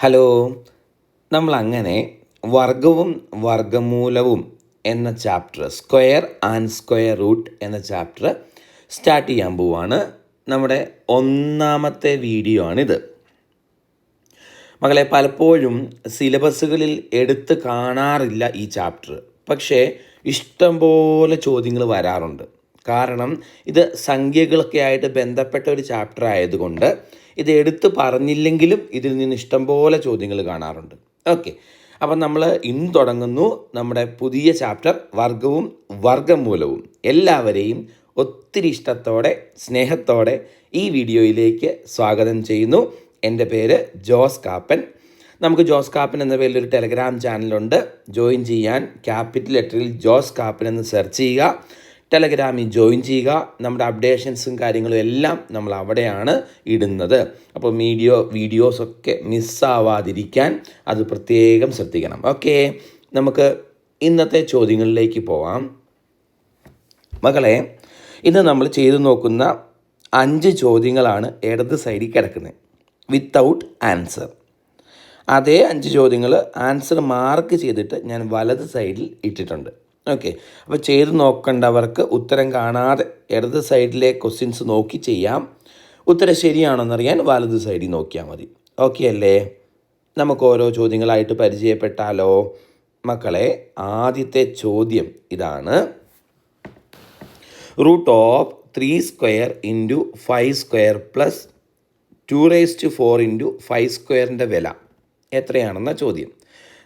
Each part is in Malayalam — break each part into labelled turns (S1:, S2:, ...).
S1: ഹലോ നമ്മൾ അങ്ങനെ വർഗവും വർഗമൂലവും എന്ന chapter square and square root എന്ന ചാപ്റ്റർ സ്റ്റാർട്ട് ചെയ്യാൻ പോവാണ് നമ്മുടെ ഒന്നാമത്തെ വീഡിയോ ആണിത്. മകളെ പലപ്പോഴും സിലബസുകളിൽ എടുത്ത് കാണാറില്ല ഈ ചാപ്റ്റർ പക്ഷേ ഇഷ്ടംപോലെ ചോദ്യങ്ങൾ വരാറുണ്ട്. കാരണം ഇത് സംഖ്യകളൊക്കെ ആയിട്ട് ബന്ധപ്പെട്ട ഒരു ചാപ്റ്റർ ആയതുകൊണ്ട് ഇത് എടുത്ത് പറഞ്ഞില്ലെങ്കിലും ഇതിൽ നിന്ന് ഇഷ്ടംപോലെ ചോദ്യങ്ങൾ കാണാറുണ്ട്. ഓക്കെ അപ്പം നമ്മൾ ഇന്ന് തുടങ്ങുന്നു നമ്മുടെ പുതിയ ചാപ്റ്റർ വർഗവും വർഗമൂലവും. എല്ലാവരെയും ഒത്തിരി ഇഷ്ടത്തോടെ സ്നേഹത്തോടെ ഈ വീഡിയോയിലേക്ക് സ്വാഗതം ചെയ്യുന്നു. എന്റെ പേര് ജോസ് കാപ്പൻ. നമുക്ക് ജോസ് കാപ്പൻ എന്ന പേരിൽ ഒരു ടെലഗ്രാം ചാനലുണ്ട് ജോയിൻ ചെയ്യാൻ ക്യാപിറ്റൽ ലെറ്ററിൽ ജോസ് കാപ്പൻ എന്ന് സെർച്ച് ചെയ്യുക. ടെലഗ്രാമിൽ ജോയിൻ ചെയ്യുക. നമ്മുടെ അപ്ഡേഷൻസും കാര്യങ്ങളും എല്ലാം നമ്മൾ അവിടെയാണ് ഇടുന്നത്. അപ്പോൾ വീഡിയോ വീഡിയോസൊക്കെ മിസ്സാവാതിരിക്കാൻ അത് പ്രത്യേകം ശ്രദ്ധിക്കണം. ഓക്കെ നമുക്ക് ഇന്നത്തെ ചോദ്യങ്ങളിലേക്ക് പോവാം. മകളെ ഇന്ന് നമ്മൾ ചെയ്തു നോക്കുന്ന അഞ്ച് ചോദ്യങ്ങളാണ് ഇടത് സൈഡിൽ കിടക്കുന്നത്. വിത്തൗട്ട് ആൻസർ അതേ അഞ്ച് ചോദ്യങ്ങൾ ആൻസർ മാർക്ക് ചെയ്തിട്ട് ഞാൻ വലത് സൈഡിൽ ഇട്ടിട്ടുണ്ട്. ഓക്കെ അപ്പോൾ ചെയ്ത് നോക്കേണ്ടവർക്ക് ഉത്തരം കാണാതെ ഇടത് സൈഡിലെ ക്വസ്റ്റ്യൻസ് നോക്കി ചെയ്യാം. ഉത്തരം ശരിയാണെന്നറിയാൻ വലത് സൈഡിൽ നോക്കിയാൽ മതി. ഓക്കെ അല്ലേ? നമുക്ക് ഓരോ ചോദ്യങ്ങളായിട്ട് പരിചയപ്പെട്ടാലോ? മക്കളെ ആദ്യത്തെ ചോദ്യം ഇതാണ്. Root of three square into five square plus two raise to four into five സ്ക്വയറിന്റെ വില എത്രയാണെന്ന ചോദ്യം.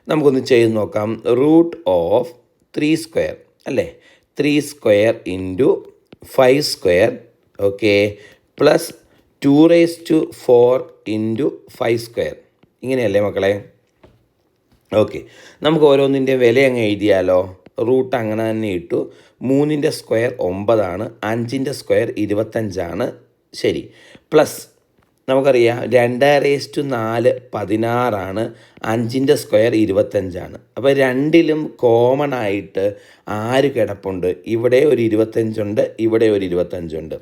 S1: നമുക്കൊന്ന് ചെയ്ത് നോക്കാം. റൂട്ട് ഓഫ് ത്രീ സ്ക്വയർ അല്ലേ? Three square into five square okay plus two raise to four into five square ഇങ്ങനെയല്ലേ മക്കളെ? ഓക്കെ നമുക്ക് ഓരോന്നിന്റെ വില അങ്ങ് എഴുതിയാലോ? റൂട്ട് അങ്ങനെ തന്നെ ഇട്ടു. മൂന്നിന്റെ സ്ക്വയർ ഒമ്പതാണ്. അഞ്ചിന്റെ സ്ക്വയർ ഇരുപത്തഞ്ചാണ്. ശരി. പ്ലസ് നമുക്കറിയാം രണ്ട് റേസ് ടു നാല് പതിനാറാണ് അഞ്ചിന്റെ സ്ക്വയർ ഇരുപത്തഞ്ചാണ്. അപ്പോൾ രണ്ടിലും കോമൺ ആയിട്ട് ആര് കിടപ്പുണ്ട്? ഇവിടെ ഒരു ഇരുപത്തഞ്ചുണ്ട് ഇവിടെ ഒരു ഇരുപത്തഞ്ചുണ്ട്.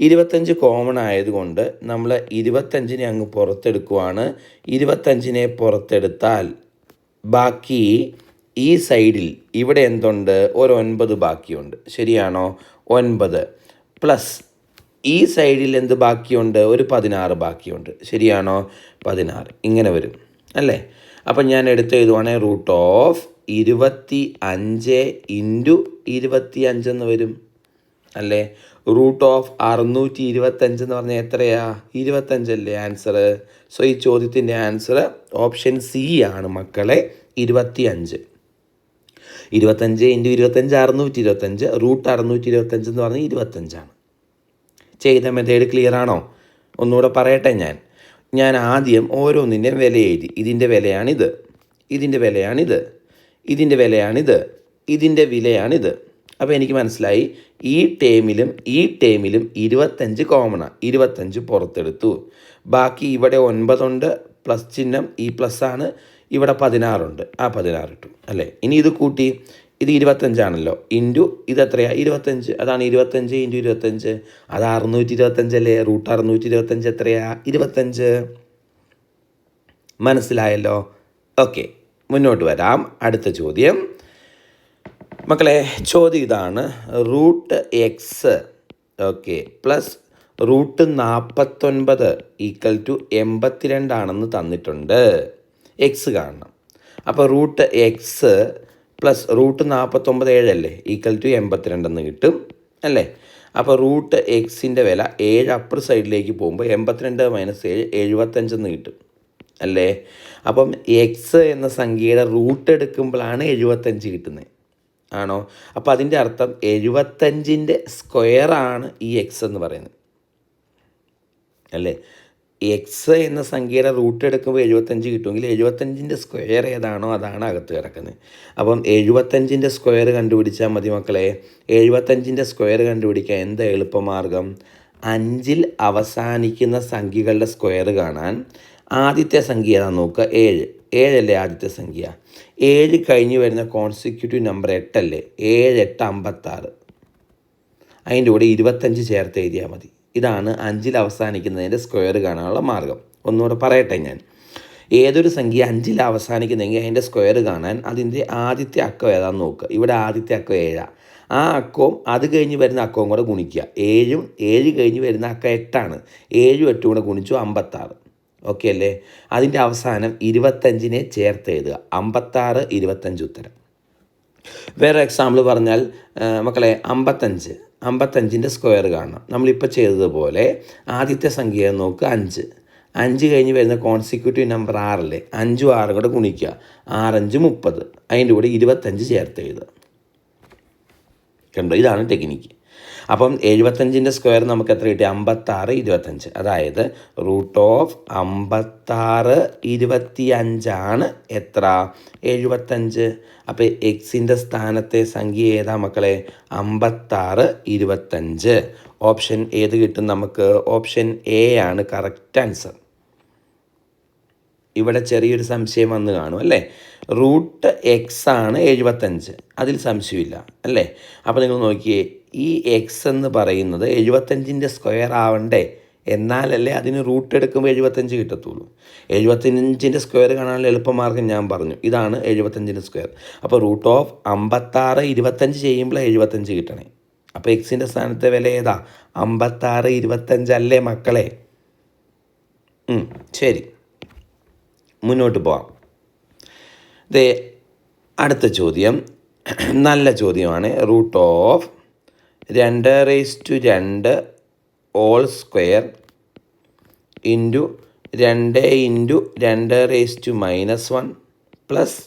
S1: ഇരുപത്തഞ്ച് കോമൺ ആയതുകൊണ്ട് നമ്മൾ ഇരുപത്തഞ്ചിനെ അങ്ങ് പുറത്തെടുക്കുവാണ്. ഇരുപത്തഞ്ചിനെ പുറത്തെടുത്താൽ ബാക്കി ഈ സൈഡിൽ ഇവിടെ എന്തുണ്ട്? ഒരു ഒൻപത് ബാക്കിയുണ്ട്. ശരിയാണോ? ഒൻപത്. പ്ലസ് ഈ സൈഡിൽ എന്ത് ബാക്കിയുണ്ട്? ഒരു പതിനാറ് ബാക്കിയുണ്ട്. ശരിയാണോ? പതിനാറ്. ഇങ്ങനെ വരും. അല്ലേ? അപ്പം ഞാൻ എടുത്ത് എഴുതുവാണെങ്കിൽ റൂട്ട് ഓഫ് ഇരുപത്തി അഞ്ച് ഇന്റു ഇരുപത്തി അഞ്ചെന്ന് വരും. അല്ലേ? റൂട്ട് ഓഫ് അറുന്നൂറ്റി ഇരുപത്തഞ്ച് എന്ന് പറഞ്ഞാൽ എത്രയാ? ഇരുപത്തഞ്ചല്ലേ ആൻസർ? സോ ഈ ചോദ്യത്തിന്റെ ആൻസർ ഓപ്ഷൻ സി ആണ് മക്കളെ. ഇരുപത്തി അഞ്ച് ഇരുപത്തഞ്ച് ഇന്റു ഇരുപത്തഞ്ച് അറുന്നൂറ്റി ഇരുപത്തഞ്ച് റൂട്ട് അറുന്നൂറ്റി ഇരുപത്തഞ്ച് എന്ന് പറഞ്ഞാൽ ഇരുപത്തഞ്ചാണ് ചെയ്ത മെത്തേഡ് ക്ലിയർ ആണോ? ഒന്നുകൂടെ പറയട്ടെ ഞാൻ. ഞാൻ ആദ്യം ഓരോന്നിന്റെയും വില എഴുതി. ഇതിന്റെ വിലയാണിത്. ഇതിന്റെ വിലയാണിത്. ഇതിന്റെ വിലയാണിത്. ഇതിന്റെ വിലയാണിത്. അപ്പോൾ എനിക്ക് മനസ്സിലായി. ഈ ടേമിലും ഈ ടേമിലും ഇരുപത്തഞ്ച് കോമണാണ് ഇരുപത്തഞ്ച് പുറത്തെടുത്തു. ബാക്കി ഇവിടെ ഒൻപതുണ്ട് പ്ലസ് ചിഹ്നം ഈ പ്ലസ് ആണ്. ഇവിടെ പതിനാറുണ്ട്. ആ പതിനാറ് ഇട്ടു. അല്ലേ? ഇനി ഇത് കൂട്ടി. ഇത് ഇരുപത്തഞ്ചാണല്ലോ. ഇന്റു ഇത് എത്രയാണ് ഇരുപത്തഞ്ച്. അതാണ് ഇരുപത്തഞ്ച് ഇന്റു ഇരുപത്തഞ്ച്. അത് അറുന്നൂറ്റി ഇരുപത്തഞ്ചല്ലേ റൂട്ട് അറുന്നൂറ്റി ഇരുപത്തഞ്ച് എത്രയാ? ഇരുപത്തഞ്ച്. മനസ്സിലായല്ലോ? ഓക്കെ. മുന്നോട്ട് വരാം. അടുത്ത ചോദ്യം. മക്കളെ ചോദ്യം ഇതാണ്. Root x. Okay. Plus root നാൽപ്പത്തൊൻപത് equal to എൺപത്തിരണ്ടാണെന്ന് തന്നിട്ടുണ്ട്. എക്സ് കാണണം. അപ്പോൾ റൂട്ട് എക്സ് പ്ലസ് റൂട്ട് നാൽപ്പത്തൊമ്പത് ഏഴല്ലേ? ഈക്വൽ ടു എൺപത്തിരണ്ടെന്ന് കിട്ടും അല്ലേ? അപ്പോൾ റൂട്ട് എക്സിന്റെ വില ഏഴ് അപ്പർ സൈഡിലേക്ക് പോകുമ്പോൾ എൺപത്തിരണ്ട് മൈനസ് ഏഴ് എഴുപത്തഞ്ചെന്ന് കിട്ടും അല്ലേ? അപ്പം എക്സ് എന്ന സംഖ്യയുടെ റൂട്ട് എടുക്കുമ്പോഴാണ് എഴുപത്തഞ്ച് കിട്ടുന്നത് ആണോ? അപ്പോൾ അതിന്റെ അർത്ഥം എഴുപത്തഞ്ചിന്റെ സ്ക്വയറാണ് ഈ എക്സ് എന്ന് പറയുന്നത് അല്ലേ? എക്സ് എന്ന സംഖ്യയുടെ റൂട്ട് എടുക്കുമ്പോൾ എഴുപത്തഞ്ച് കിട്ടുമെങ്കിൽ എഴുപത്തഞ്ചിന്റെ സ്ക്വയർ ഏതാണോ അതാണ് അകത്ത് കിടക്കുന്നത്. അപ്പം എഴുപത്തഞ്ചിന്റെ സ്ക്വയർ കണ്ടുപിടിച്ചാൽ മതി മക്കളെ. എഴുപത്തഞ്ചിന്റെ സ്ക്വയർ കണ്ടുപിടിക്കാൻ എന്താ എളുപ്പമാർഗം? അഞ്ചിൽ അവസാനിക്കുന്ന സംഖ്യകളുടെ സ്ക്വയർ കാണാൻ ആദ്യത്തെ സംഖ്യ ഏതാ നോക്കുക? ഏഴ്. ഏഴല്ലേ ആദ്യത്തെ സംഖ്യ? ഏഴ് കഴിഞ്ഞ് വരുന്ന കോൺസിക്യൂട്ടീവ് നമ്പർ എട്ടല്ലേ? ഏഴ് എട്ട് അമ്പത്താറ്. അതിന്റെ കൂടെ ഇരുപത്തഞ്ച് ചേർത്ത് എഴുതിയാൽ മതി. ഇതാണ് അഞ്ചിൽ അവസാനിക്കുന്നതിന്റെ സ്ക്വയർ കാണാനുള്ള മാർഗം. ഒന്നുകൂടെ പറയട്ടെ ഞാൻ. ഏതൊരു സംഖ്യ അഞ്ചിൽ അവസാനിക്കുന്നെങ്കിൽ അതിന്റെ സ്ക്വയർ കാണാൻ അതിന്റെ ആദ്യത്തെ അക്കം ഏതാണെന്ന് നോക്കുക. ഇവിടെ ആദ്യത്തെ അക്കം ഏഴാണ് ആ അക്കവും അത് കഴിഞ്ഞ് വരുന്ന അക്കവും കൂടെ ഗുണിക്കുക. ഏഴും ഏഴ് കഴിഞ്ഞ് വരുന്ന അക്കം എട്ടാണ്. ഏഴും എട്ടും കൂടെ ഗുണിച്ചു അമ്പത്താറ്. ഓക്കെ അല്ലേ? അതിന്റെ അവസാനം ഇരുപത്തഞ്ചിനെ ചേർത്ത് എഴുതുക. അമ്പത്താറ് ഇരുപത്തഞ്ച് ഉത്തരം. വേറെ എക്സാമ്പിൾ പറഞ്ഞാൽ മക്കളെ അമ്പത്തഞ്ച്. അമ്പത്തഞ്ചിന്റെ സ്ക്വയർ കാണണം നമ്മളിപ്പോൾ ചെയ്തതുപോലെ ആദ്യത്തെ സംഖ്യ നോക്കുക അഞ്ച്. അഞ്ച് കഴിഞ്ഞ് വരുന്ന കോൺസിക്യൂട്ടീവ് നമ്പർ ആറല്ലേ? അഞ്ചും ആറും കൂടെ ഗുണിക്കുക. ആറഞ്ച് മുപ്പത്. അതിന്റെ കൂടെ ഇരുപത്തഞ്ച് ചേർത്ത് എഴുതുക. കണ്ടോ? ഇതാണ് ടെക്നിക്ക് അപ്പം എഴുപത്തഞ്ചിന്റെ സ്ക്വയർ നമുക്ക് എത്ര കിട്ടി? അമ്പത്താറ് ഇരുപത്തഞ്ച്. അതായത് റൂട്ട് ഓഫ് അമ്പത്താറ് ഇരുപത്തി അഞ്ചാണ് എത്ര? എഴുപത്തഞ്ച്. അപ്പോൾ എക്സിന്റെ സ്ഥാനത്തെ സംഖ്യ ഏതാ മക്കളെ? അമ്പത്താറ് ഇരുപത്തഞ്ച്. ഓപ്ഷൻ ഏത് കിട്ടും നമുക്ക്? ഓപ്ഷൻ എ ആണ് കറക്റ്റ് ആൻസർ. ഇവിടെ ചെറിയൊരു സംശയം വന്ന് കാണും അല്ലേ? റൂട്ട് എക്സ് ആണ് എഴുപത്തഞ്ച്. അതിൽ സംശയമില്ല അല്ലേ? അപ്പോൾ നിങ്ങൾ നോക്കിയേ ഈ എക്സ് എന്ന് പറയുന്നത് എഴുപത്തഞ്ചിന്റെ സ്ക്വയർ ആവണ്ടേ? എന്നാലല്ലേ അതിന് റൂട്ട് എടുക്കുമ്പോൾ എഴുപത്തഞ്ച് കിട്ടത്തുള്ളൂ. എഴുപത്തഞ്ചിന്റെ സ്ക്വയർ കാണാനുള്ള എളുപ്പമാർഗം ഞാൻ പറഞ്ഞു. ഇതാണ് എഴുപത്തഞ്ചിന്റെ സ്ക്വയർ. അപ്പോൾ റൂട്ട് ഓഫ് അമ്പത്താറ് ഇരുപത്തഞ്ച് ചെയ്യുമ്പോൾ എഴുപത്തഞ്ച് കിട്ടണേ. അപ്പോൾ എക്സിന്റെ സ്ഥാനത്തെ വില ഏതാ? അമ്പത്താറ് ഇരുപത്തഞ്ചല്ലേ മക്കളെ? ശരി. മുന്നോട്ട് പോവാം. ദേ അടുത്ത ചോദ്യം. നല്ല ചോദ്യമാണ്. റൂട്ട് ഓഫ് രണ്ട് റേസ് ടു രണ്ട് ഓൾ സ്ക്വയർ ഇന്റു രണ്ട് ഇന്റു രണ്ട് raise to minus one plus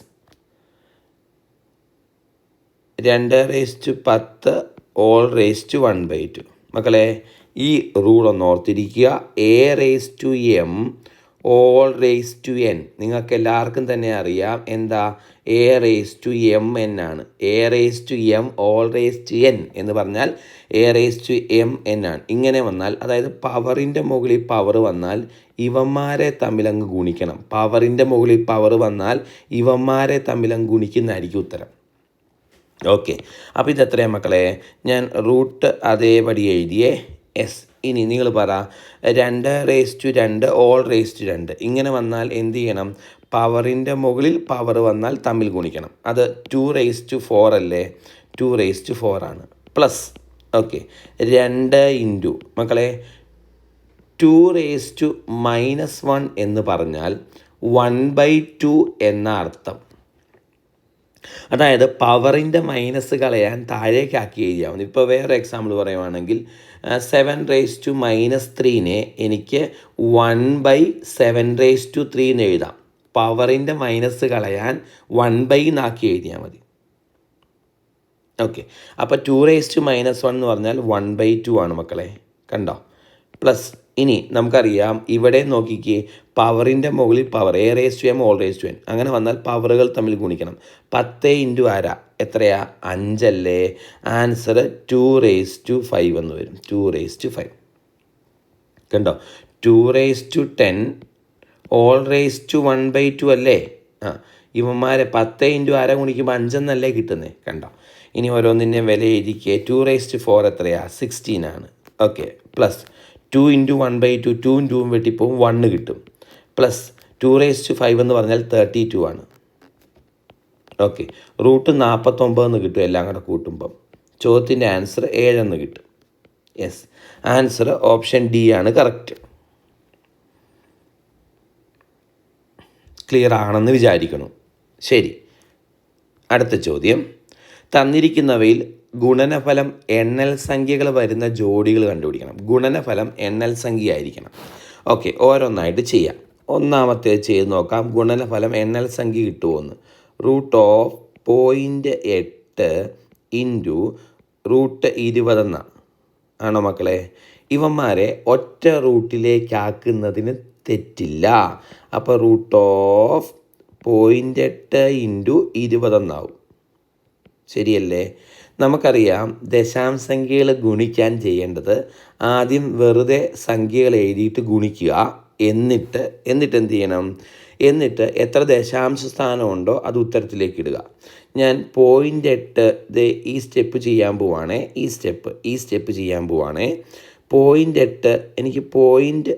S1: രണ്ട് റേസ് ടു പത്ത് all raise to one by two മക്കളെ ഈ റൂൾ ഒന്ന് ഓർത്തിരിക്കുക. A raise to M all raise to N നിങ്ങൾക്ക് എല്ലാവർക്കും തന്നെ അറിയാം എന്താ? A raise to M N ആണ്. A raise to M all raise to N എന്ന് പറഞ്ഞാൽ A raise to M N ആണ്. ഇങ്ങനെ വന്നാൽ അതായത് പവറിന്റെ മുകളിൽ പവർ വന്നാൽ ഇവന്മാരെ തമ്മിലങ്ങ് ഗുണിക്കണം. പവറിന്റെ മുകളിൽ പവർ വന്നാൽ ഇവന്മാരെ തമ്മിലങ്ങ് ഗുണിക്കുന്നതായിരിക്കും ഉത്തരം. ഓക്കെ. അപ്പോൾ ഇത് എത്രയാണ് മക്കളെ? ഞാൻ റൂട്ട് അതേപടി എഴുതിയേ എസ് ഇനി നിങ്ങൾ പറ രണ്ട് റേസ് ടു രണ്ട് ഓൾ റേസ് ടു രണ്ട്. ഇങ്ങനെ വന്നാൽ എന്ത് ചെയ്യണം? പവറിന്റെ മുകളിൽ പവർ വന്നാൽ തമ്മിൽ ഗുണിക്കണം. അത് ടു റേസ് ടു ഫോർ അല്ലേ? ടു റേസ് ടു ഫോർ ആണ്. പ്ലസ് ഓക്കെ രണ്ട് ഇന്റു മക്കളെ two raise to minus one എന്ന് പറഞ്ഞാൽ വൺ ബൈ ടു എന്ന അർത്ഥം. അതായത് പവറിന്റെ മൈനസ് കളയാൻ താഴേക്കാക്കി എഴുതിയാൽ മതി. ഇപ്പോൾ വേറെ എക്സാമ്പിൾ പറയുവാണെങ്കിൽ സെവൻ റേസ് ടു മൈനസ് ത്രീനെ എനിക്ക് one by seven raise to three എന്ന് എഴുതാം. പവറിന്റെ മൈനസ് കളയാൻ വൺ ബൈ എന്നാക്കി എഴുതിയാൽ മതി. ഓക്കെ അപ്പോൾ two raise to minus one എന്ന് പറഞ്ഞാൽ വൺ ബൈ ടു ആണ് മക്കളെ. കണ്ടോ? പ്ലസ് ഇനി നമുക്കറിയാം ഇവിടെ നോക്കിക്കേ പവറിന്റെ മുകളിൽ power a raise to m whole raise to n അങ്ങനെ വന്നാൽ പവറുകൾ തമ്മിൽ ഗുണിക്കണം. പത്ത് ഇന്റു ആര? എത്രയാ? അഞ്ചല്ലേ? Answer two raise to five എന്ന് വരും. ടു റേസ് ടു ഫൈവ് കണ്ടോ? Two raise to ten all raise to one by two അല്ലേ? ആ ഇവന്മാരെ പത്ത് ഇന്റു അര ഗുണിക്കുമ്പോൾ അഞ്ചെന്നല്ലേ കിട്ടുന്നത് കണ്ടോ? ഇനി ഓരോന്നിന്റെ വില എഴുതിക്കുക ടു റേസ് ടു ഫോർ എത്രയാ? സിക്സ്റ്റീൻ ആണ്. Okay plus two into one by two ടൂവും ടൂവും വെട്ടിപ്പോവും വണ്ണ് കിട്ടും. Plus two raise to five എന്ന് പറഞ്ഞാൽ തേർട്ടി ടു ആണ്. ഓക്കെ റൂട്ട് നാൽപ്പത്തൊമ്പതെന്ന് കിട്ടും എല്ലാം കൂടെ കൂട്ടുമ്പം. ചോദ്യത്തിന്റെ ആൻസർ ഏഴെന്ന് കിട്ടും. യെസ് ആൻസർ ഓപ്ഷൻ ഡി ആണ് കറക്റ്റ് ക്ലിയർ ആണെന്ന് വിചാരിക്കണം. ശരി. അടുത്ത ചോദ്യം. തന്നിരിക്കുന്നവയിൽ ഗുണനഫലം എണ്ണൽ സംഖ്യകൾ വരുന്ന ജോഡികൾ കണ്ടുപിടിക്കണം. ഗുണനഫലം എണ്ണൽ സംഖ്യ ആയിരിക്കണം ഓക്കെ ഓരോന്നായിട്ട് ചെയ്യാം. ഒന്നാമത്തെ ചെയ്ത് നോക്കാം. ഗുണനഫലം എണ്ണൽ സംഖ്യ കിട്ടുമോയെന്ന് റൂട്ട് ഓഫ് പോയിന്റ് എട്ട് ഇന്റു റൂട്ട് ഇരുപതെന്നാണ് ആണോ മക്കളെ? ഇവന്മാരെ ഒറ്റ റൂട്ടിലേക്കാക്കുന്നതിന് തെറ്റില്ല. അപ്പോൾ റൂട്ട് ഓഫ് പോയിന്റ് എട്ട് ഇന്റു ഇരുപതെന്നാവും. ശരിയല്ലേ? നമുക്കറിയാം ദശാംശംഖ്യകൾ ഗുണിക്കാൻ ചെയ്യേണ്ടത് ആദ്യം വെറുതെ സംഖ്യകൾ എഴുതിയിട്ട് ഗുണിക്കുക. എന്നിട്ട് എന്നിട്ട് എന്ത് ചെയ്യണം? എന്നിട്ട് എത്ര ദശാംശ സ്ഥാനമുണ്ടോ അത് ഉത്തരത്തിലേക്ക് ഇടുക. ഞാൻ പോയിന്റ് എട്ട് ദേ ഈ സ്റ്റെപ്പ് ചെയ്യാൻ പോവാണേ ഈ സ്റ്റെപ്പ് ഈ സ്റ്റെപ്പ് ചെയ്യാൻ പോവാണേ. പോയിന്റ് എട്ട് എനിക്ക് പോയിന്റ്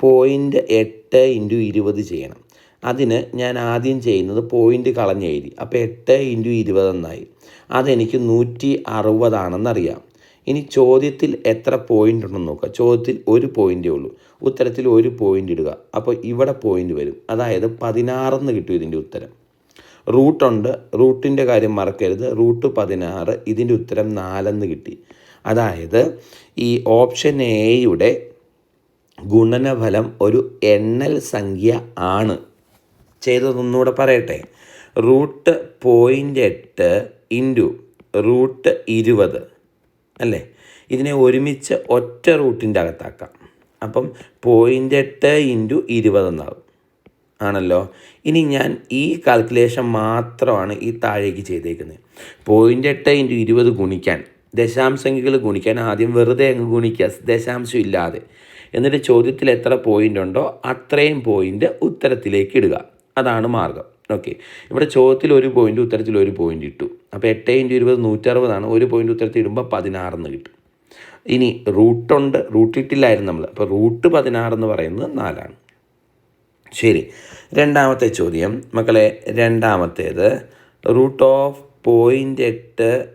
S1: പോയിന്റ് എട്ട് ഇന്റു ഇരുപത് ചെയ്യണം. അതിന് ഞാൻ ആദ്യം ചെയ്യുന്നത് പോയിന്റ് കളഞ്ഞെഴുതി അപ്പോൾ എട്ട് ഇന്റു ഇരുപതെന്നായി അതെനിക്ക് നൂറ്റി അറുപതാണെന്നറിയാം ഇനി ചോദ്യത്തിൽ എത്ര പോയിന്റ് ഉണ്ടെന്ന് നോക്കുക. ചോദ്യത്തിൽ ഒരു പോയിന്റേ ഉള്ളൂ. ഉത്തരത്തിൽ ഒരു പോയിന്റ് ഇടുക. അപ്പോൾ ഇവിടെ പോയിന്റ് വരും. അതായത് പതിനാറെന്ന് കിട്ടും ഇതിന്റെ ഉത്തരം. റൂട്ടുണ്ട് റൂട്ടിന്റെ കാര്യം മറക്കരുത്. റൂട്ട് പതിനാറ് ഇതിന്റെ ഉത്തരം നാലെന്ന് കിട്ടി. അതായത് ഈ ഓപ്ഷൻ എയുടെ ഗുണനഫലം ഒരു എണ്ണൽ സംഖ്യ ആണ്. ചെയ്തതൊന്നുകൂടെ പറയട്ടെ. റൂട്ട് പോയിന്റ് എട്ട് ഇന്റു റൂട്ട് ഇരുപത്. അല്ലേ? ഇതിനെ ഒരുമിച്ച് ഒറ്റ റൂട്ടിന്റെ അകത്താക്കാം. അപ്പം പോയിന്റ് എട്ട് ഇന്റു ഇരുപതെന്നാകും ആണല്ലോ? ഇനി ഞാൻ ഈ കാൽക്കുലേഷൻ മാത്രമാണ് ഈ താഴേക്ക് ചെയ്തേക്കുന്നത് പോയിന്റ് എട്ട് ഇന്റു ഇരുപത് ഗുണിക്കാൻ ദശാംശങ്ങൾ ഗുണിക്കാൻ ആദ്യം വെറുതെ അങ്ങ് ഗുണിക്കുക ദശാംശം ഇല്ലാതെ. എന്നിട്ട് ചോദ്യത്തിൽ എത്ര പോയിന്റ് ഉണ്ടോ അത്രയും പോയിന്റ് ഉത്തരത്തിലേക്ക് ഇടുക. അതാണ് മാർഗം. ഓക്കെ ഇവിടെ ചോദ്യത്തിൽ ഒരു പോയിന്റ് ഉത്തരത്തിൽ ഒരു പോയിന്റ് ഇട്ടു. അപ്പോൾ എട്ട് ഇന്റു ഇരുപത് നൂറ്ററുപതാണ് ഒരു പോയിന്റ് ഉത്തരത്തിൽ ഇടുമ്പോൾ പതിനാറെന്ന് കിട്ടും. ഇനി റൂട്ടുണ്ട് റൂട്ടിട്ടില്ലായിരുന്നു നമ്മൾ അപ്പോൾ റൂട്ട് പതിനാറെന്ന് പറയുന്നത് നാലാണ്. ശരി. രണ്ടാമത്തെ ചോദ്യം. മക്കളെ രണ്ടാമത്തേത്. റൂട്ട് ഓഫ് പോയിന്റ് എട്ട്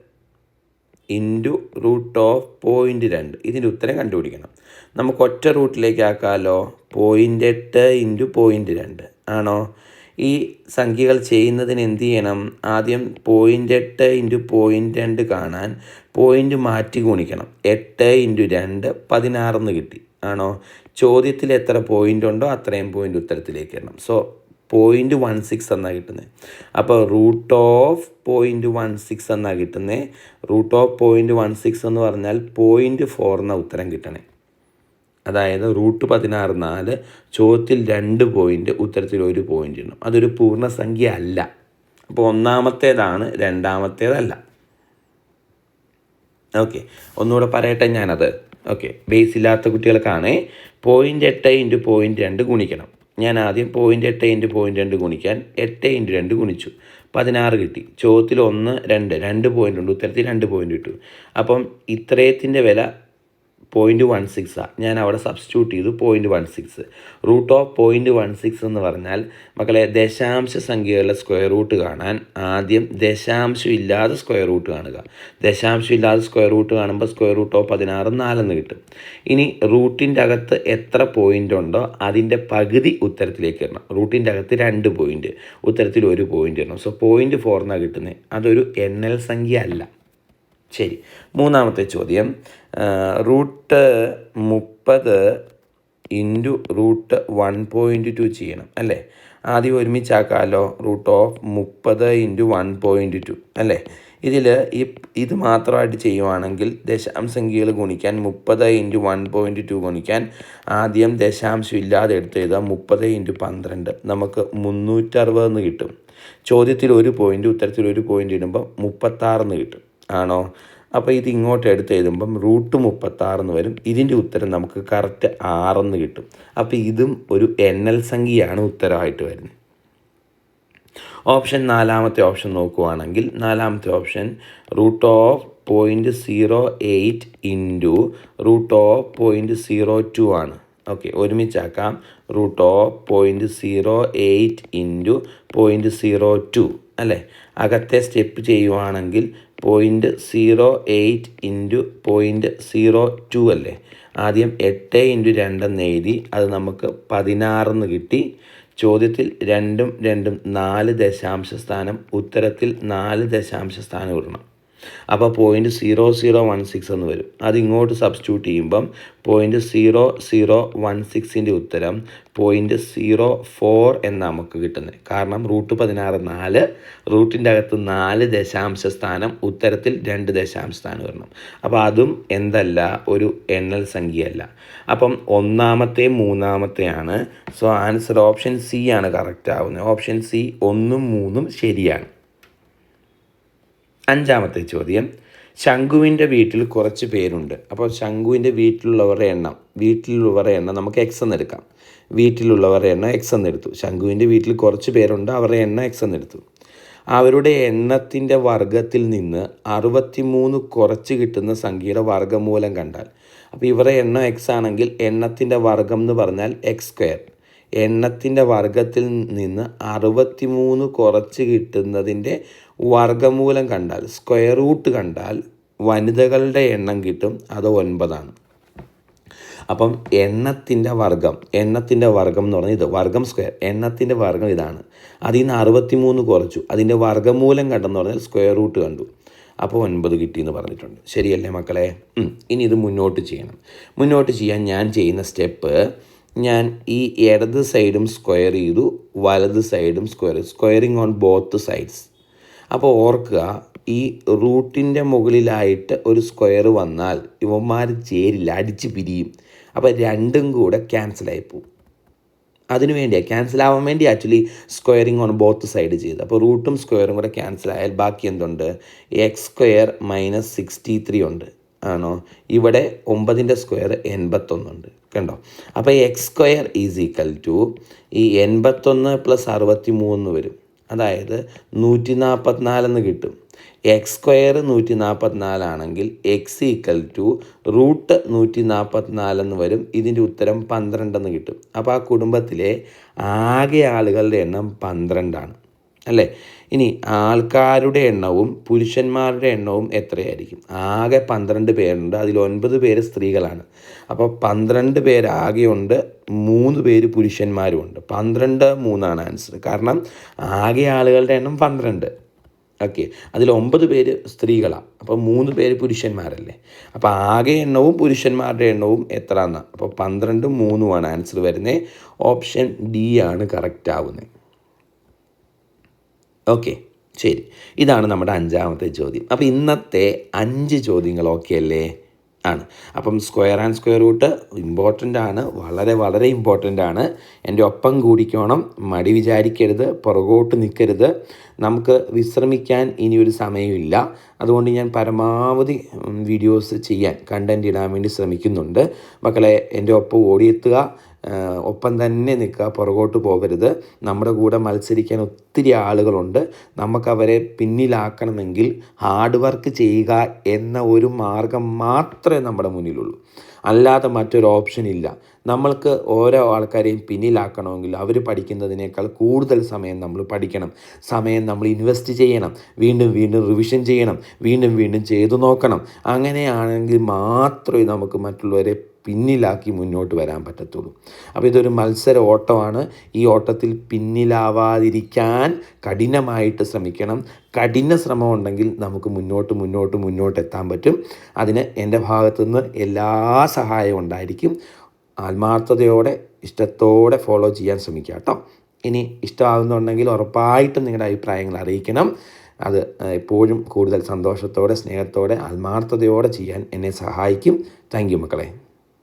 S1: ഇന്റു റൂട്ട് ഓഫ് പോയിന്റ് രണ്ട്. ഇതിന്റെ ഉത്തരം കണ്ടുപിടിക്കണം. നമുക്ക് ഒറ്റ റൂട്ടിലേക്ക് ആക്കാമല്ലോ പോയിന്റ് എട്ട് ഇന്റു പോയിന്റ് രണ്ട്. ആണോ? ഈ സംഖ്യകൾ ചെയ്യുന്നതിന് എന്ത് ചെയ്യണം? ആദ്യം പോയിന്റ് എട്ട് ഇന്റു പോയിന്റ് രണ്ട് കാണാൻ പോയിന്റ് മാറ്റി ഗുണിക്കണം. എട്ട് ഇന്റു രണ്ട് പതിനാറെന്ന് കിട്ടി. ആണോ? ചോദ്യത്തിൽ എത്ര പോയിന്റ് ഉണ്ടോ അത്രയും പോയിന്റ് ഉത്തരത്തിലേക്ക് ഇടണം സോ പോയിന്റ് വൺ സിക്സ് എന്നാണ് കിട്ടുന്നത് അപ്പോൾ root of point one six എന്നാണ് കിട്ടുന്നത് root of point one six എന്ന് പറഞ്ഞാൽ പോയിന്റ് ഫോർ എന്ന ഉത്തരം കിട്ടണേ. അതായത് റൂട്ട് പതിനാറ് നാല് ചോദ്യത്തിൽ രണ്ട് പോയിന്റ് ഉത്തരത്തിൽ ഒരു പോയിന്റ് ഇടണം അതൊരു പൂർണസംഖ്യ അല്ല. അപ്പോൾ ഒന്നാമത്തേതാണ് രണ്ടാമത്തേതല്ല. ഓക്കെ ഒന്നുകൂടെ പറയട്ടെ ഞാനത്. ഓക്കെ ബേസ് ഇല്ലാത്ത കുട്ടികൾക്കാണ് പോയിന്റ് എട്ട് ഇന്റു പോയിന്റ് രണ്ട് ഗുണിക്കണം. ഞാൻ ആദ്യം പോയിന്റ് എട്ട് ഇന്റു പോയിന്റ് രണ്ട് ഗുണിക്കാൻ എട്ട് ഇന്റു രണ്ട് ഗുണിച്ചു. പതിനാറ് കിട്ടി. ചോദ്യത്തിൽ ഒന്ന് രണ്ട്. രണ്ട് പോയിന്റ് ഉണ്ട്. ഉത്തരത്തിൽ രണ്ട് പോയിന്റ് കിട്ടും അപ്പം ഇത്രയത്തിന്റെ വില പോയിന്റ് വൺ സിക്സാണ് ഞാൻ അവിടെ സബ്സ്റ്റിറ്റ്യൂട്ട് ചെയ്തു point one six root of point one six എന്ന് പറഞ്ഞാൽ മക്കളെ ദശാംശ സംഖ്യകളുടെ സ്ക്വയർ റൂട്ട് കാണാൻ ആദ്യം ദശാംശം ഇല്ലാതെ സ്ക്വയർ റൂട്ട് കാണുക. ദശാംശം ഇല്ലാതെ സ്ക്വയർ റൂട്ട് കാണുമ്പോൾ സ്ക്വയർ റൂട്ട് ഓഫ് പതിനാറ് നാലെന്ന് കിട്ടും. ഇനി റൂട്ടിന്റെ അകത്ത് എത്ര പോയിന്റ് ഉണ്ടോ അതിന്റെ പകുതി ഉത്തരത്തിലേക്ക് ഇടണം റൂട്ടിന്റെ അകത്ത് രണ്ട് പോയിന്റ് ഉത്തരത്തിൽ ഒരു പോയിന്റ് ഇടണം സോ പോയിന്റ് ഫോറിനാണ് കിട്ടുന്നത് അതൊരു എണ്ണൽ സംഖ്യ അല്ല. ശരി. മൂന്നാമത്തെ ചോദ്യം. റൂട്ട് മുപ്പത് into root one point two ചെയ്യണം അല്ലേ? ആദ്യം ഒരുമിച്ചാക്കാമല്ലോ റൂട്ട് ഓഫ് മുപ്പത് ഇന്റു വൺ പോയിന്റ് ടു അല്ലേ? ഇതിൽ ഈ ഇത് മാത്രമായിട്ട് ചെയ്യുവാണെങ്കിൽ ദശാംസംഖ്യകൾ ഗുണിക്കാൻ മുപ്പത് ഇന്റു വൺ പോയിന്റ് ടു ഗുണിക്കാൻ ആദ്യം ദശാംശം ഇല്ലാതെ എടുത്ത് എഴുതാം മുപ്പത് ഇന്റു പന്ത്രണ്ട്. നമുക്ക് മുന്നൂറ്ററുപതെന്ന് കിട്ടും. ചോദ്യത്തിൽ ഒരു പോയിന്റ് ഉത്തരത്തിൽ ഒരു പോയിന്റ് ഇടുമ്പോൾ മുപ്പത്താറെന്ന് കിട്ടും. ആണോ? അപ്പോൾ ഇത് ഇങ്ങോട്ട് എടുത്ത് എഴുതുമ്പം റൂട്ട് മുപ്പത്താറെന്ന് വരും. ഇതിന്റെ ഉത്തരം നമുക്ക് കറക്റ്റ് ആറെന്ന് കിട്ടും. അപ്പോൾ ഇതും ഒരു എൻ എൽ സംഖ്യയാണ് ഉത്തരമായിട്ട് വരുന്നത്. ഓപ്ഷൻ നാലാമത്തെ ഓപ്ഷൻ നോക്കുവാണെങ്കിൽ നാലാമത്തെ option root of point zero eight into root of point zero two ആണ്. Okay ഒരുമിച്ചാക്കാം. Root of point zero eight into point zero two അല്ലേ? അകത്തെ സ്റ്റെപ്പ് ചെയ്യുവാണെങ്കിൽ point zero eight into point zero two അല്ലേ? ആദ്യം എട്ട് ഇന്റു രണ്ടെന്ന് എഴുതി അത് നമുക്ക് പതിനാറെന്ന് കിട്ടി. ചോദ്യത്തിൽ രണ്ടും രണ്ടും നാല് ദശാംശ സ്ഥാനം ഉത്തരത്തിൽ നാല് ദശാംശ സ്ഥാനം ഇടണം. അപ്പോൾ point zero zero one six എന്ന് വരും. അത് ഇങ്ങോട്ട് സബ്സ്റ്റിറ്റ്യൂട്ട് ചെയ്യുമ്പം പോയിന്റ് സീറോ സീറോ വൺ സിക്സിന്റെ ഉത്തരം പോയിന്റ് സീറോ ഫോർ എന്നാണ് നമുക്ക് കിട്ടുന്നത് കാരണം റൂട്ട് പതിനാറ് നാല് റൂട്ടിന്റെ അകത്ത് നാല് ദശാംശ സ്ഥാനം ഉത്തരത്തിൽ രണ്ട് ദശാംശ സ്ഥാനം വരണം. അപ്പോൾ അതും എന്തല്ല? ഒരു എണ്ണൽ സംഖ്യയല്ല. അപ്പം ഒന്നാമത്തെയും മൂന്നാമത്തെയാണ്. സോ ആൻസർ ഓപ്ഷൻ സി ആണ് കറക്റ്റ് ആവുന്നത് ഓപ്ഷൻ സി ഒന്നും മൂന്നും ശരിയാണ്. അഞ്ചാമത്തെ ചോദ്യം. ശംഖുവിന്റെ വീട്ടിൽ കുറച്ച് പേരുണ്ട്. അപ്പോൾ ശംഖുവിന്റെ വീട്ടിലുള്ളവരുടെ എണ്ണം വീട്ടിലുള്ളവരുടെ എണ്ണം നമുക്ക് എക്സ് എന്ന് എടുക്കാം. വീട്ടിലുള്ളവരുടെ എണ്ണം എക്സ് എന്ന് എടുത്തു. ശംഖുവിന്റെ വീട്ടിൽ കുറച്ച് പേരുണ്ട് അവരുടെ എണ്ണം എക്സ് എന്ന് എടുത്തു. അവരുടെ എണ്ണത്തിന്റെ വർഗത്തിൽ നിന്ന് അറുപത്തിമൂന്ന് കുറച്ച് കിട്ടുന്ന സംഖ്യയുടെ വർഗമൂലം കണ്ടാൽ അപ്പോൾ ഇവരുടെ എണ്ണം എക്സ് ആണെങ്കിൽ എണ്ണത്തിന്റെ വർഗം എന്ന് പറഞ്ഞാൽ എക്സ് സ്ക്വയർ. എണ്ണത്തിന്റെ വർഗത്തിൽ നിന്ന് അറുപത്തി മൂന്ന് കുറച്ച് കിട്ടുന്നതിന്റെ വർഗമൂലം കണ്ടാൽ സ്ക്വയർ റൂട്ട് കണ്ടാൽ വനിതകളുടെ എണ്ണം കിട്ടും അത് ഒൻപതാണ്. അപ്പം എണ്ണത്തിന്റെ വർഗം എണ്ണത്തിന്റെ വർഗം എന്ന് പറഞ്ഞാൽ ഇത് വർഗം സ്ക്വയർ എണ്ണത്തിന്റെ വർഗം ഇതാണ്. അതിൽ നിന്ന് അറുപത്തി മൂന്ന് കുറച്ചു അതിന്റെ വർഗമൂലം കണ്ടെന്ന് പറഞ്ഞാൽ സ്ക്വയർ റൂട്ട് കണ്ടു. അപ്പോൾ ഒൻപത് കിട്ടി എന്ന് പറഞ്ഞിട്ടുണ്ട്. ശരിയല്ലേ മക്കളെ? ഇനി ഇത് മുന്നോട്ട് ചെയ്യണം. മുന്നോട്ട് ചെയ്യാൻ ഞാൻ ചെയ്യുന്ന സ്റ്റെപ്പ് ഞാൻ ഈ ഇടത് സൈഡും സ്ക്വയർ ചെയ്തു വലത് സൈഡും square squaring on both sides. അപ്പോൾ ഓർക്കുക ഈ റൂട്ടിന്റെ മുകളിലായിട്ട് ഒരു സ്ക്വയർ വന്നാൽ ഇവന്മാർ ചേരില്ല അടിച്ച് പിരിയും. അപ്പോൾ രണ്ടും കൂടെ ക്യാൻസലായി പോകും അതിനു വേണ്ടിയാണ് ക്യാൻസൽ ആവാൻ വേണ്ടി actually squaring on both side ചെയ്ത് അപ്പോൾ റൂട്ടും സ്ക്വയറും കൂടെ ക്യാൻസൽ ആയാൽ ബാക്കി എന്തുണ്ട്? X square minus sixty three ഉണ്ട്. ആണോ? ഇവിടെ ഒമ്പതിന്റെ സ്ക്വയർ എൺപത്തൊന്നുണ്ട് കണ്ടോ? അപ്പോൾ x square is equal to ഈ എൺപത്തൊന്ന് പ്ലസ് അറുപത്തി മൂന്ന് വരും. അതായത് നൂറ്റി നാൽപ്പത്തിനാലെന്ന് കിട്ടും. എക്സ് സ്ക്വയർ നൂറ്റി നാൽപ്പത്തിനാലാണെങ്കിൽ എക്സ് ഈക്വൽ ടു റൂട്ട് നൂറ്റി നാൽപ്പത്തിനാലെന്ന് വരും. ഇതിന്റെ ഉത്തരം പന്ത്രണ്ടെന്ന് കിട്ടും. അപ്പോൾ ആ കുടുംബത്തിലെ ആകെ ആളുകളുടെ എണ്ണം പന്ത്രണ്ടാണ്. അല്ലേ? ഇനി ആൾക്കാരുടെ എണ്ണവും പുരുഷന്മാരുടെ എണ്ണവും എത്രയായിരിക്കും? ആകെ പന്ത്രണ്ട് പേരുണ്ട്. അതിൽ ഒൻപത് പേര് സ്ത്രീകളാണ്. അപ്പോൾ പന്ത്രണ്ട് പേരാകെയുണ്ട് മൂന്ന് പേര് പുരുഷന്മാരുമുണ്ട്. പന്ത്രണ്ട് മൂന്നാണ് ആൻസർ കാരണം ആകെ ആളുകളുടെ എണ്ണം പന്ത്രണ്ട്. ഓക്കെ. അതിൽ ഒമ്പത് പേര് സ്ത്രീകളാണ്. അപ്പോൾ മൂന്ന് പേര് പുരുഷന്മാരല്ലേ? അപ്പോൾ ആകെ എണ്ണവും പുരുഷന്മാരുടെ എണ്ണവും എത്ര എന്നാണ് അപ്പോൾ പന്ത്രണ്ടും മൂന്നുമാണ് ആൻസർ വരുന്നത്. ഓപ്ഷൻ ഡി ആണ് കറക്റ്റ് ആവുന്നത്. ഓക്കെ ശരി. ഇതാണ് നമ്മുടെ അഞ്ചാമത്തെ ചോദ്യം. അപ്പോൾ ഇന്നത്തെ അഞ്ച് ചോദ്യങ്ങൾ ഓക്കെ അല്ലേ? ആണ്. അപ്പം square and square root important ആണ് വളരെ വളരെ ഇമ്പോർട്ടന്റ് ആണ്. എന്റെ ഒപ്പം കൂടിക്കോണം മടി വിചാരിക്കരുത് പുറകോട്ട് നിൽക്കരുത് നമുക്ക് വിശ്രമിക്കാൻ ഇനിയൊരു സമയമില്ല അതുകൊണ്ട് ഞാൻ പരമാവധി വീഡിയോസ് ചെയ്യാൻ കണ്ടന്റ് ഇടാൻ വേണ്ടി ശ്രമിക്കുന്നുണ്ട്. മക്കളെ എന്റെ ഒപ്പം ഓടിയെത്തുക. ഒപ്പം തന്നെ നിൽക്കുക പുറകോട്ട് പോകരുത്. നമ്മുടെ കൂടെ മത്സരിക്കാൻ ഒത്തിരി ആളുകളുണ്ട്. നമുക്കവരെ പിന്നിലാക്കണമെങ്കിൽ ഹാർഡ് വർക്ക് ചെയ്യുക എന്ന ഒരു മാർഗം മാത്രമേ നമ്മുടെ മുന്നിലുള്ളൂ. അല്ലാതെ മറ്റൊരു ഓപ്ഷൻ ഇല്ല. നമ്മൾക്ക് ഓരോ ആൾക്കാരെയും പിന്നിലാക്കണമെങ്കിൽ അവർ പഠിക്കുന്നതിനേക്കാൾ കൂടുതൽ സമയം നമ്മൾ പഠിക്കണം. സമയം നമ്മൾ ഇൻവെസ്റ്റ് ചെയ്യണം. വീണ്ടും വീണ്ടും റിവിഷൻ ചെയ്യണം. വീണ്ടും വീണ്ടും ചെയ്തു നോക്കണം. അങ്ങനെയാണെങ്കിൽ മാത്രമേ നമുക്ക് മറ്റുള്ളവരെ പിന്നിലാക്കി മുന്നോട്ട് വരാൻ പറ്റത്തുള്ളൂ. അപ്പോൾ ഇതൊരു മത്സര ഓട്ടമാണ്. ഈ ഓട്ടത്തിൽ പിന്നിലാവാതിരിക്കാൻ കഠിനമായിട്ട് ശ്രമിക്കണം. കഠിന ശ്രമം ഉണ്ടെങ്കിൽ നമുക്ക് മുന്നോട്ട് മുന്നോട്ട് മുന്നോട്ട് എത്താൻ പറ്റും. അതിന് എന്റെ ഭാഗത്തുനിന്ന് എല്ലാ സഹായവും ഉണ്ടായിരിക്കും. ആത്മാർത്ഥതയോടെ ഇഷ്ടത്തോടെ ഫോളോ ചെയ്യാൻ ശ്രമിക്കുക കേട്ടോ. ഇനി ഇഷ്ടമാകുന്നുണ്ടെങ്കിൽ ഉറപ്പായിട്ടും നിങ്ങളുടെ അഭിപ്രായങ്ങൾ അറിയിക്കണം. അത് എപ്പോഴും കൂടുതൽ സന്തോഷത്തോടെ സ്നേഹത്തോടെ ആത്മാർത്ഥതയോടെ ചെയ്യാൻ എന്നെ സഹായിക്കും. താങ്ക് യു മക്കളെ.